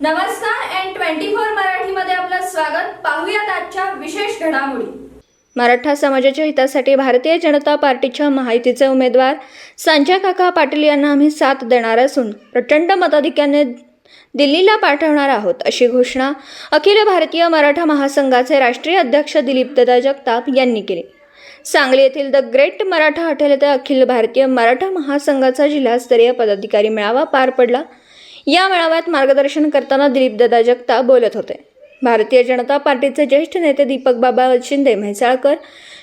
नमस्कार N twenty four मराठीमध्ये आपलं स्वागत. पाहूयात आजच्या विशेष घडामोडी. मराठा समाजाच्या हितासाठी भारतीय जनता पार्टीच्या माहितीचे उमेदवार संजय काका पाटील यांना आम्ही साथ देणार असून प्रचंड मताधिक्याने दिल्लीला पाठवणार आहोत अशी घोषणा अखिल भारतीय मराठा महासंघाचे राष्ट्रीय अध्यक्ष दिलीप दत्ता जगताप यांनी केली. सांगली येथील द ग्रेट मराठा हॉटेल येथे अखिल भारतीय मराठा महासंघाचा जिल्हास्तरीय पदाधिकारी मेळावा पार पडला. या मेळाव्यात मार्गदर्शन करताना दिलीपदादा जगताप बोलत होते. भारतीय जनता पार्टीचे ज्येष्ठ नेते दीपक बाबा शिंदे म्हैसाळकर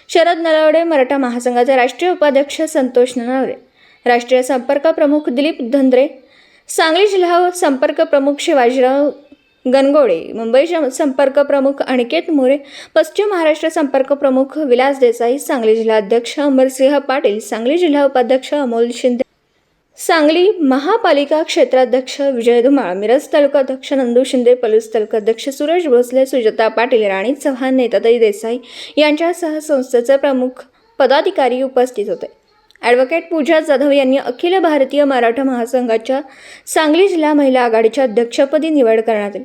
शरद नलावडे मराठा महासंघाचे राष्ट्रीय उपाध्यक्ष संतोष ननावरे राष्ट्रीय संपर्क प्रमुख दिलीप धंद्रे सांगली जिल्हा संपर्क प्रमुख शिवाजीराव गणगोडे मुंबई संपर्क प्रमुख अनिकेत मोरे पश्चिम महाराष्ट्र संपर्क प्रमुख विलास देसाई सांगली जिल्हा अध्यक्ष अमरसिंह पाटील सांगली जिल्हा उपाध्यक्ष अमोल शिंदे सांगली महापालिका क्षेत्राध्यक्ष विजय धुमाळ मिरज तालुकाध्यक्ष नंदू शिंदे पलूस तालुकाध्यक्ष सुरेश भोसले सुजाता पाटील राणी चव्हाण नेताताई देसाई यांच्यासह संस्थेचे प्रमुख पदाधिकारी उपस्थित होते. ॲडव्होकेट पूजा जाधव यांनी अखिल भारतीय मराठा महासंघाच्या सांगली जिल्हा महिला आघाडीच्या अध्यक्षपदी निवड करण्यात आली.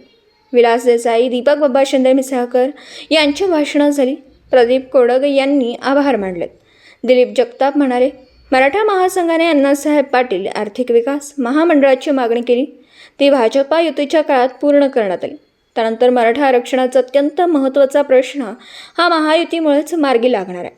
विलास देसाई दीपक बाबा शिंदे मिसाळकर यांची भाषणं झाली. प्रदीप कोडग यांनी आभार मानले. दिलीप जगताप म्हणाले मराठा महासंघाने अण्णासाहेब पाटील आर्थिक विकास महामंडळाची मागणी केली. ती भाजपा युतीच्या काळात पूर्ण करण्यात आली. त्यानंतर मराठा आरक्षणाचा अत्यंत महत्त्वाचा प्रश्न हा महायुतीमुळेच मार्गी लागणार आहे.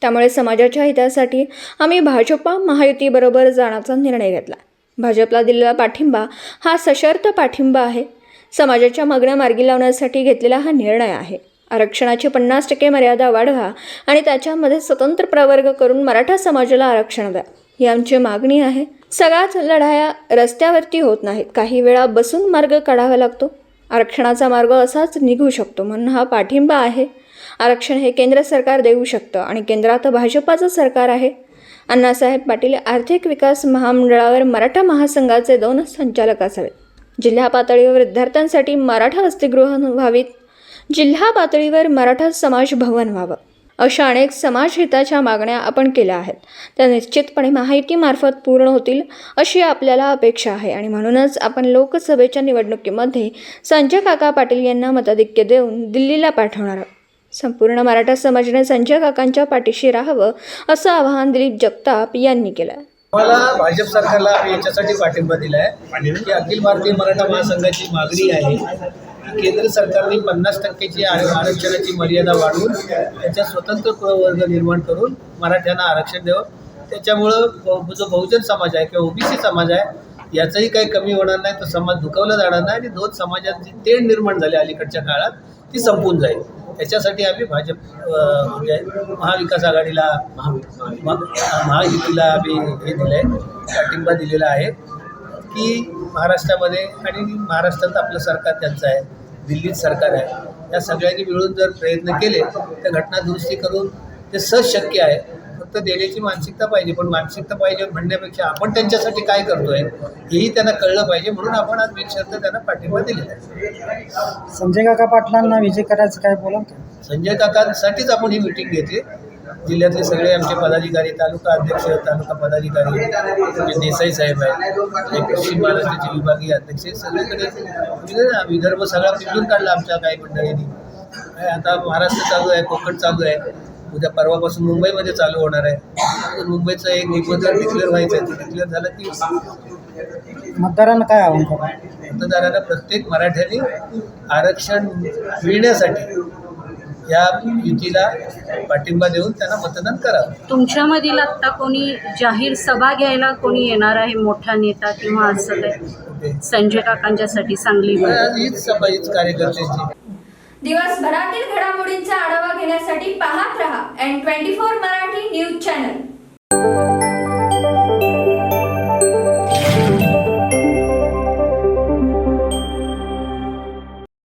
त्यामुळे समाजाच्या हितासाठी आम्ही भाजपा महायुतीबरोबर जाण्याचा निर्णय घेतला. भाजपला दिलेला पाठिंबा हा सशर्त पाठिंबा आहे. समाजाच्या मागण्या मार्गी लावण्यासाठी घेतलेला हा निर्णय आहे. आरक्षणाची पन्नास टक्के मर्यादा वाढवा आणि त्याच्यामध्ये स्वतंत्र प्रवर्ग करून मराठा समाजाला आरक्षण द्या. ही आमची मागणी आहे. सगळ्याच लढाया रस्त्यावरती होत नाहीत. काही वेळा बसून मार्ग काढावा लागतो. आरक्षणाचा मार्ग असाच निघू शकतो म्हणून हा पाठिंबा आहे. आरक्षण हे केंद्र सरकार देऊ शकतं आणि केंद्रात भाजपाचं सरकार आहे. अण्णासाहेब पाटील आर्थिक विकास महामंडळावर मराठा महासंघाचे दोन संचालक असावेत. जिल्हा पातळीवर विद्यार्थ्यांसाठी मराठा वसतिगृह व्हावीत जिल्हा पातळीवर मराठा समाज भवन व्हावं अशा अनेक समाजहिताच्या मागण्या आपण केल्या आहेत. त्या निश्चितपणे माहितीमार्फत पूर्ण होतील अशी आपल्याला अपेक्षा आहे. आणि म्हणूनच आपण लोकसभेच्या निवडणुकीमध्ये संजय काका पाटील यांना मताधिक्य देऊन दिल्लीला पाठवणार आहोत. संपूर्ण मराठा समाजाने संजय काकांच्या पाठीशी राहावं असं आवाहन दिलीप जगताप यांनी केलं मला भाजप सरकारला याच्यासाठी पाठिंबा दिला आहे की अखिल भारतीय मराठा महासंघाची मागणी आहे केंद्र सरकारने पन्नास टक्केची आरक्षणाची मर्यादा वाढवून त्याच्या स्वतंत्र प्रवर्ग निर्माण करून मराठ्यांना आरक्षण द्यावं. त्याच्यामुळं जो बहुजन समाज आहे किंवा ओबीसी समाज आहे याचंही काही कमी होणार नाही तो समाज दुखावला जाणार नाही आणि दोन समाजांची तेढ निर्माण झाली अलीकडच्या काळात ती संपून जाईल. त्याच्यासाठी आम्ही भाजप म्हणजे महाविकास आघाडीला महा- महायुतीला आम्ही हे दिलं आहे पाठिंबा दिलेला आहे की महाराष्ट्रामध्ये आणि महाराष्ट्रात आपलं सरकार त्यांचं आहे दिल्लीत सरकार आहे. या सगळ्यांनी मिळून जर प्रयत्न केले तर घटना दुरुस्ती करून ते सहज शक्य आहे. फक्त देण्याची मानसिकता पाहिजे पण मानसिकता पाहिजे म्हणण्यापेक्षा आपण त्यांच्यासाठी काय करतोय हेही त्यांना कळलं पाहिजे म्हणून आपण आज बिनशर्त त्यांना पाठिंबा दिलेला आहे. संजय काका पाटलांना विजय करायचं काय बोला संजय काकांसाठीच आपण ही मिटिंग घेतली. जिल्ह्यातले सगळे आमचे पदाधिकारी तालुका अध्यक्ष तालुका पदाधिकारी आमचे देसाई साहेब आहेत पश्चिम महाराष्ट्राचे विभागीय अध्यक्ष सगळीकडे म्हणजे विदर्भ सगळा पिंजून काढला आमच्या काही मंडळींनी. आता महाराष्ट्र चालू आहे कोकण चालू आहे. उद्या परवापासून मुंबईमध्ये चालू होणार आहे. मुंबईचं एक निबंधन डिक्लेअर व्हायचं आहे. डिक्लेअर झालं की मतदारांना काय आव्हान मतदारांना प्रत्येक मराठ्याने आरक्षण मिळण्यासाठी या युतीला पाठिंबा देऊन त्यांना मतदान करावं तुमच्यामधील आत्ता कोणी जाहीर सभा घ्यायला कोणी येणार आहे? मोठा नेता किंवा असं काय ओके. संजय काकांच्यासाठी आज हीच सभा हीच कार्यकर्त्यांची. दिवसभरातील घडामोडींचा आढावा घेण्यासाठी पाहत रहा N twenty four Marathi news channel.